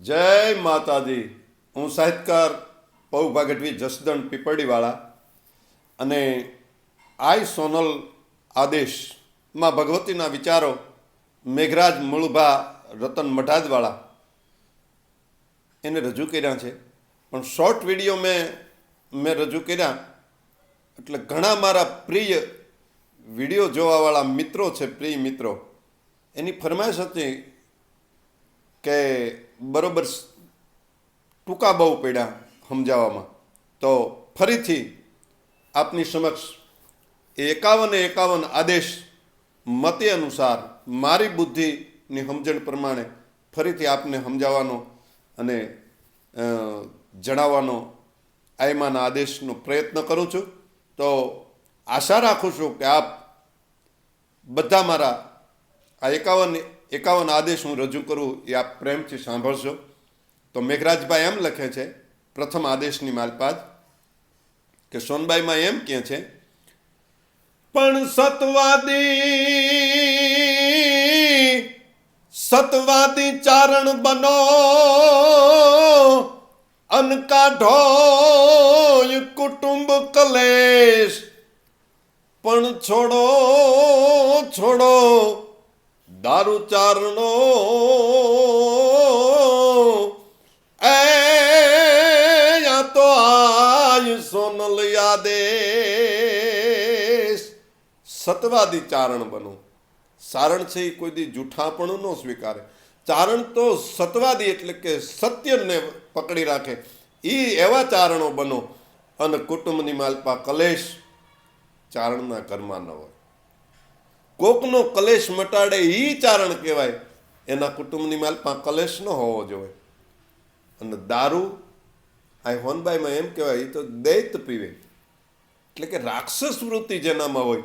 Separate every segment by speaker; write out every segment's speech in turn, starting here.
Speaker 1: જય માતાજી. હું સાહિત્યકાર પૌ ભાગટવી જસદણ પીપળીવાળા અને આઈ સોનલ આદેશમાં ભગવતીના વિચારો મેઘરાજ મૂળભા, રતન મઢાદવાળા એને રજૂ કર્યા છે. પણ શોર્ટ વીડિયો મેં મેં રજૂ કર્યા. એટલે ઘણા મારા પ્રિય વીડિયો જોવાવાળા મિત્રો છે, પ્રિય મિત્રો. એની ફરમાઈશ હતી કે બરોબર ટૂંકા બહુ પડ્યા સમજાવવામાં. તો ફરીથી આપની સમક્ષ એકાવને એકાવન આદેશ મતે અનુસાર મારી બુદ્ધિની સમજણ પ્રમાણે ફરીથી આપને સમજાવવાનો અને જણાવવાનો આયમાના આદેશનો પ્રયત્ન કરું છું. તો આશા રાખું છું કે આપ બધા મારા આ એકાવન એકાવન આદેશ હું રજૂ કરું એ આપ પ્રેમથી સાંભળશો તો મેઘરાજભાઈ એમ લખે છે, પ્રથમ આદેશની માલપાદ, કે સોનબાઈમાં એમ કહે છે, પણ સતવાદી સતવાદી ચારણ બનો, અન કાઢો કુટુંબ કલેશ. પણ છોડો છોડો દારૂ ચારણો એ તો આય સોનલ યાદેશ સતવાદી ચારણ બનો સારણ છે એ કોઈ દી જૂઠાપણું ન સ્વીકારે ચારણ તો સતવાદી એટલે કે સત્યને પકડી રાખે એ એવા ચારણો બનો અને કુટુંબની માલપા કલેશ ચારણના ઘરમાં ન હોય કોકનો કલેશ મટાડે એ ચારણ કહેવાય. એના કુટુંબની માલપા કલેશ ન હોવો જોઈએ. અને દારૂ, આ હોનબાઈમાં એમ કહેવાય એ તો દૈત પીવે. એટલે કે રાક્ષસ વૃત્તિ જેનામાં હોય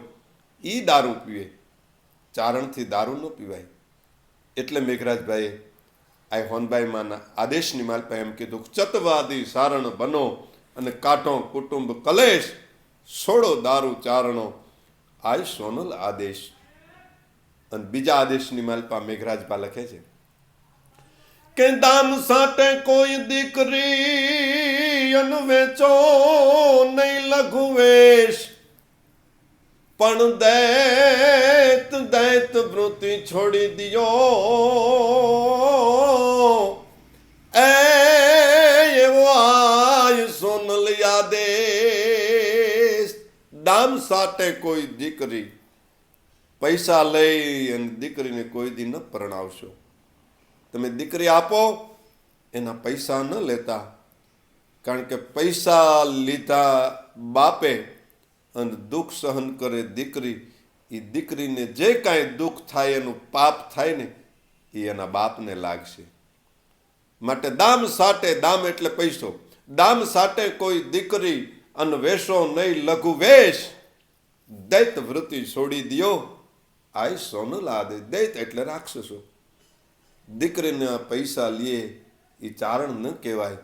Speaker 1: એ દારૂ પીવે. ચારણથી દારૂ ન પીવાય. એટલે મેઘરાજભાઈએ આ હોનબાઈમાંના આદેશની માલપા એમ કીધું ચતવાદી સારણ બનો અને કાઢો કુટુંબ કલેશ છોડો દારૂ ચારણો. આય સોનલ આદેશ. અને બીજા આદેશની માલપા મેઘરાજપા લખે છે. કે દામ સાટે કોઈ દીકરી વેચો નહીં લઘુ વેશ. પણ દૈત દૈત વૃત્તિ છોડી દિયો. એવો આય સોનલ યાદેશ. દામ સાટે કોઈ દીકરી પૈસા લઈ અને દીકરીને કોઈ દી ન પરણાવશો. તમે દીકરી આપો, એના પૈસા ન લેતા. કારણ કે પૈસા લીધા બાપે અને દુઃખ સહન કરે દીકરી એ દીકરીને જે કાંઈ દુઃખ થાય, એનું પાપ થાય ને એ એના બાપને લાગશે. માટે દામ સાટે દામ એટલે પૈસો. દામ સાટે કોઈ દીકરી અને વેશો નહીં લઘુ વેશ દૈત વૃત્તિ છોડી દિયો. આય સોનલ લાદે, દૈત એટલે રાક્ષસો. દીકરીના પૈસા લે એ ચારણ ન કહેવાય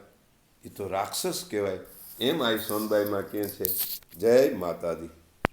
Speaker 1: એ તો રાક્ષસ કહેવાય. એમ આઈ સોનબાઈમાં કહે છે, જય માતાજી.